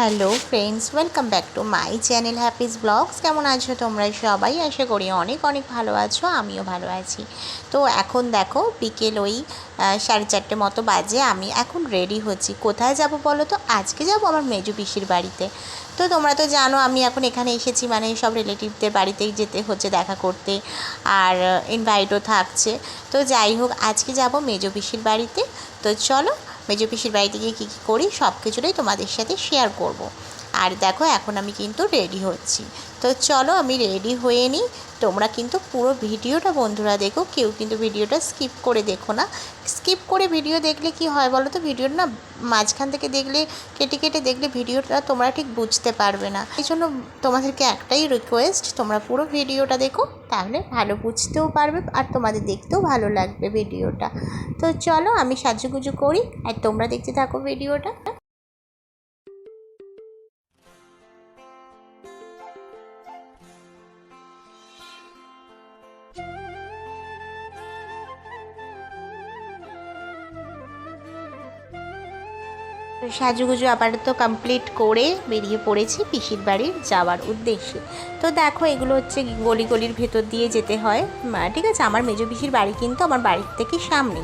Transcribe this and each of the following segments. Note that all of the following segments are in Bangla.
Hello friends, welcome back to my channel happy's vlogs. কেমন আছো তোমরা সবাই? আশা করি অনেক অনেক ভালো আছো, আমিও ভালো আছি। তো এখন দেখো, বিকেল ওই সাড়ে চারটে মতো বাজে, আমি এখন রেডি হচ্ছি। কোথায় যাব বলো তো? আজকে যাব আমার মেজো পিসির বাড়িতে। তো তোমরা তো জানো, আমি এখন এখানে এসেছি মানে সব রিলেটিভদের বাড়িতেই যেতে হচ্ছে দেখা করতে, আর ইনভাইটও থাকছে। তো যাই হোক, আজকে যাব মেজো পিসির বাড়িতে। তো চলো মেজো পিসির বাড়িতে গিয়ে কী কী করি সব কিছুটাই তোমাদের সাথে শেয়ার করব। আর দেখো, এখন আমি কিন্তু রেডি হচ্ছি। তো চলো আমি রেডি হয়ে নিই। তোমরা কিন্তু পুরো ভিডিওটা বন্ধুরা দেখো, কেউ কিন্তু ভিডিওটা স্কিপ করে দেখো না। স্কিপ করে ভিডিও দেখলে কি হয় বলো তো? ভিডিওর না মাঝখান থেকে দেখলে, কেটে কেটে দেখলে ভিডিওটা তোমরা ঠিক বুঝতে পারবে না। এই জন্য তোমাদেরকে একটাই রিকোয়েস্ট তোমরা পুরো ভিডিওটা দেখো, তাহলে ভালো বুঝতেও পারবে আর তোমাদের দেখতেও ভালো লাগবে ভিডিওটা। তো চলো আমি সাজুগুজু করি আর তোমরা দেখতে থাকো ভিডিওটা। সাজুগুজু আপাতত কমপ্লিট করে বেরিয়ে পড়েছি পিসির বাড়ির যাওয়ার উদ্দেশ্যে। তো দেখো, এগুলো হচ্ছে গলি গলির ভেতর দিয়ে যেতে হয়। ঠিক আছে, আমার মেজো পিসির বাড়ি কিন্তু আমার বাড়ির থেকে সামনে,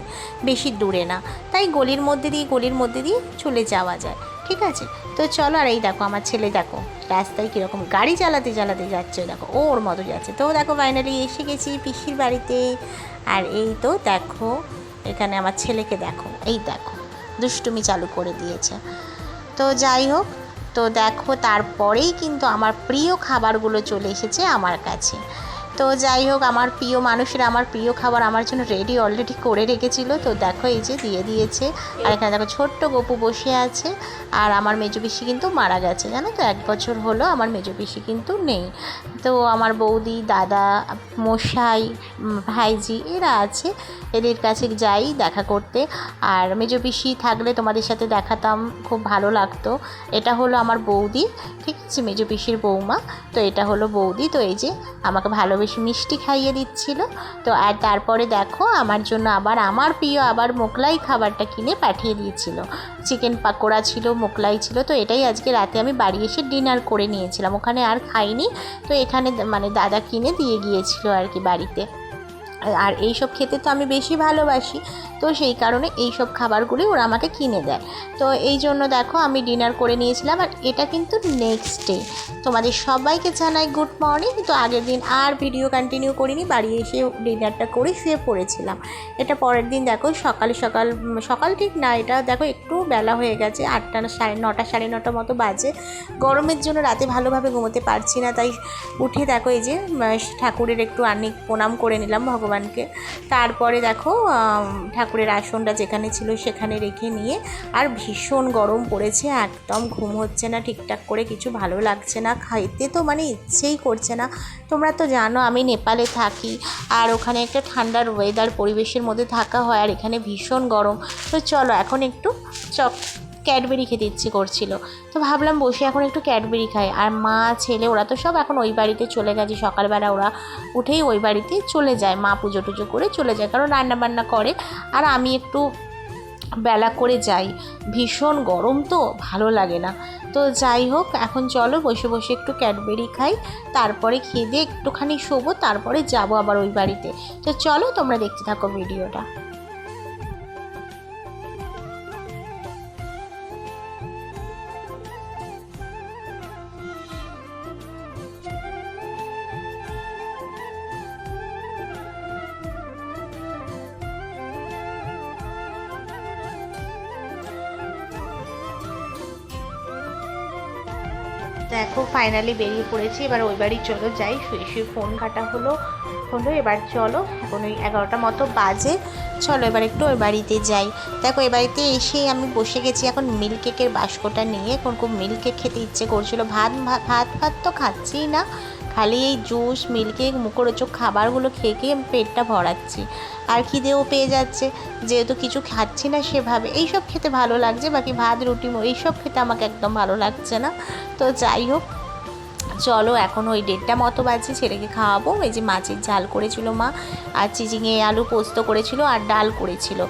বেশি দূরে না। তাই গলির মধ্যে দিয়ে, গলির মধ্যে দিয়ে চলে যাওয়া যায়, ঠিক আছে? তো চলো, আর এই দেখো, আমার ছেলে দেখো, রাস্তায় কীরকম গাড়ি চালাতে চালাতে যাচ্ছে, দেখো, ওর মতো যাচ্ছে। তো দেখো ফাইনালি এসে গেছি পিসির বাড়িতে। আর এই তো, দেখো, এখানে আমার ছেলেকে দেখো, এই দেখো দুষ্টুমি চালু করে দিয়েছে। তো যাই হোক, তো দেখো তারপরেই কিন্তু আমার প্রিয় খাবারগুলো চলে এসেছে আমার কাছে। তো যাই হোক, আমার প্রিয় মানুষেরা আমার প্রিয় খাবার আমার জন্য রেডি অলরেডি করে রেখেছিল। তো দেখো এই যে দিয়ে দিয়েছে। আর এখানে দেখো ছোট্ট গপু বসে আছে। আর আমার মেজো পিসি কিন্তু মারা গেছে, জানো তো? এক বছর হলো আমার মেজো পিসি কিন্তু নেই। তো আমার বৌদি, দাদা, মশাই ভাইজি এরা আছে। এদের কাছে যাই দেখা করতে। আর মেজো পিসি থাকলে তোমাদের সাথে দেখাতাম, খুব ভালো লাগতো। এটা হলো আমার বৌদি, ঠিক আছে? মেজো পিসির বৌমা। তো এটা হলো বৌদি। তো এই যে আমাকে ভালোবেসে মিষ্টি খাইয়ে দিচ্ছিল। তো, আর তারপরে দেখো, আমার জন্য আবার আমার প্রিয় আবার মোকলাই খাবারটা কিনে পাঠিয়ে দিয়েছিল। চিকেন পাকোড়া ছিল মোকলাই ছিল, তো এটাই আজকে রাতে আমি বাড়ি এসে ডিনার করে নিয়েছিলাম। ওখানে আর খাইনি, তো এখানে মানে দাদা কিনে দিয়ে গিয়েছিল আর কি বাড়িতে। আর এই সব খেতে তো আমি বেশি ভালোবাসি। তো সেই কারণে এই সব খাবারগুলি ওরা আমাকে কিনে দেয়। তো এই জন্য দেখো আমি ডিনার করে নিয়েছিলাম আর এটা কিন্তু নেক্সট ডে তোমাদের সবাইকে জানাই গুড মর্নিং তো আগের দিন আর ভিডিও কন্টিনিউ করিনি, বাড়ি এসে ডিনারটা করে শুয়ে পড়েছিলাম। এটা পরের দিন দেখো সকাল সকাল সকাল ঠিক না, এটা দেখো একটু বেলা হয়ে গেছে, আটটা সাড়ে নটা সাড়ে নটা মতো বাজে। গরমের জন্য রাতে ভালোভাবে ঘুমোতে পারছি না, তাই উঠে দেখো এই যে ঠাকুরের একটু আর্নিক প্রণাম করে নিলাম ভগবানকে। তারপরে দেখো ঠাকুরের আসনটা যেখানে ছিল সেখানে রেখে নিয়ে আর ভীষণ গরম পড়েছে, একদম ঘুম হচ্ছে না, ঠিকঠাক করে কিছু ভালো লাগছে না, খাইতে তো মানে ইচ্ছেই করছে না। তোমরা তো জানো আমি নেপালে থাকি আর ওখানে একটা ঠান্ডার ওয়েদার পরিবেশের মধ্যে থাকা হয় আর এখানে ভীষণ গরম। তো চলো এখন একটু চক ক্যাডবেরি খেতে ইচ্ছে করছিল। তো ভাবলাম বসে এখন একটু ক্যাডবেরি খাই। আর মা, ছেলে ওরা তো সব এখন ওই বাড়িতে চলে গেছে। সকালবেলা ওরা উঠেই ওই বাড়িতে চলে যায়। মা পুজো টুজো করে চলে যায়। কারণ রান্না বান্না করে। আর আমি একটু বেলা করে যাই। ভীষণ গরম তো, ভালো লাগে না। তো যাই হোক, এখন চলো বসে বসে একটু ক্যাডবেরি খাই। তারপরে খেয়ে দিয়ে একটুখানি শোবো, তারপরে যাব আবার ওই বাড়িতে। তো চলো তোমরা দেখতে থাকো ভিডিওটা। দেখো ফাইনালি বেরিয়ে পড়েছি। এবার ওই বাড়ি চলো, যাই। শুয়ে শুয়ে ফোন কাটা হলো হলো, এবার চলো। এখন ওই এগারোটা মতো বাজে। চলো, এবার একটু ওই বাড়িতে যাই। দেখো এ বাড়িতে এসেই আমি বসে গেছি এখন মিল্ক কেকের বাস্কটা নিয়ে। এখন খুব মিল্ক কেক খেতে ইচ্ছে করছিল। ভাত ভাত ভাত তো খাচ্ছি না। খালি এই জুস মিল্কেক মুখরোচক খাবারগুলো খেয়ে খেয়ে পেটটা ভরাচ্ছি। আর খিদেও পেয়ে যাচ্ছে। যেহেতু কিছু খাচ্ছি না সেভাবে। এইসব খেতে ভালো লাগছে, বাকি ভাত, রুটি এইসব খেতে আমাকে একদম ভালো লাগছে না। তো যাই হোক চলো, এখন ওই দেড়টা মতো বাজে ছেলেকে খাওয়াবো। এই যে মাছের ঝাল করেছিল মা, আর চিচিঙে আলু পোস্ত করেছিল আর ডাল করেছিল।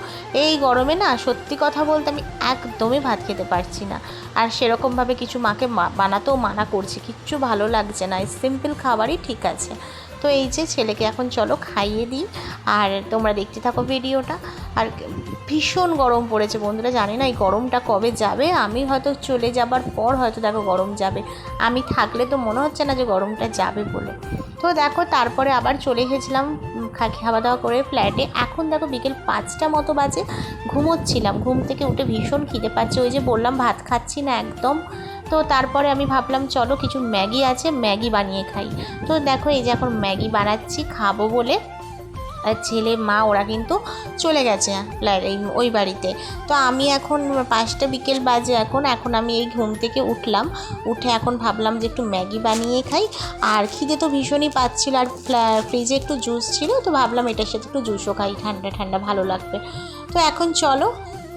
এই গরমে না, সত্যি কথা বলতে আমি একদমই ভাত খেতে পারছি না। আর সেরকমভাবে কিছু মাকে বানাতেও মানা করছি। কিচ্ছু ভালো লাগছে না। এই সিম্পল খাবারই ঠিক আছে। তো এই যে ছেলেকে এখন চলো খাইয়ে দিই। আর তোমরা দেখতে থাকো ভিডিওটা। আর ভীষণ গরম পড়েছে বন্ধুরা, জানি না এই গরমটা কবে যাবে। আমি হয়তো চলে যাবার পর হয়তো দেখো গরম যাবে। আমি থাকলে তো মনে হচ্ছে না যে গরমটা যাবে বলে। তো দেখো তারপরে আবার চলে গেছিলাম খাওয়া দাওয়া করে ফ্ল্যাটে এখন দেখো বিকেল পাঁচটা মতো বাজে, ঘুমোচ্ছিলাম। ঘুম থেকে উঠে ভীষণ খিদে পাচ্ছে। ওই যে বললাম ভাত খাচ্ছি না একদম। তো তারপরে আমি ভাবলাম, চলো কিছু ম্যাগি আছে, ম্যাগি বানিয়ে খাই। তো দেখো, এই যে এখন ম্যাগি বানাচ্ছি, খাব বলে। আর ছেলে, মা, ওরা কিন্তু চলে গেছে ওই বাড়িতে। তো আমি এখন পাঁচটা বিকেল বাজে এখন। এখন আমি এই ঘুম থেকে উঠলাম। উঠে এখন ভাবলাম যে একটু ম্যাগি বানিয়ে খাই। আর খিদে তো ভীষণই পাচ্ছিল। আর ফ্রিজে একটু জুস ছিল, তো ভাবলাম এটার সাথে একটু জুসও খাই। ঠান্ডা ঠান্ডা ভালো লাগবে। তো এখন চলো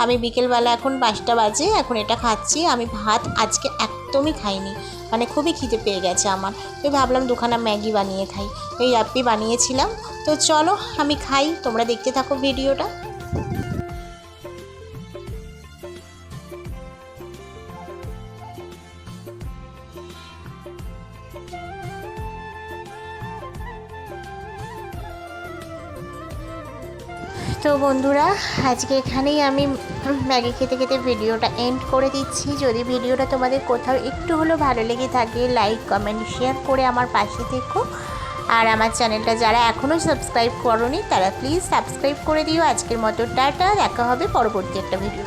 আমি বিকেলবেলা এখন বাইশটা বাজে, এখন এটা খাচ্ছি। আমি ভাত আজকে একদমই খাইনি। মানে খুবই খিদে পেয়ে গেছে আমার। তো ভাবলাম দুখানা ম্যাগি বানিয়ে খাই। এই অ্যাপটি বানিয়েছিলাম। তো চলো আমি খাই, তোমরা দেখতে থাকো ভিডিওটা। তো বন্ধুরা, আজকে এখানেই আমি ম্যাগি খেতে খেতে ভিডিওটা এন্ড করে দিচ্ছি। যদি ভিডিওটা তোমাদের কোথাও একটু হলেও ভালো লেগে থাকে লাইক কমেন্ট শেয়ার করে আমার পাশে থেকো। আর আমার চ্যানেলটা যারা এখনও সাবস্ক্রাইব করনি, তারা প্লিজ সাবস্ক্রাইব করে দিও। আজকের মতো টাটা, দেখা হবে পরবর্তী একটা ভিডিও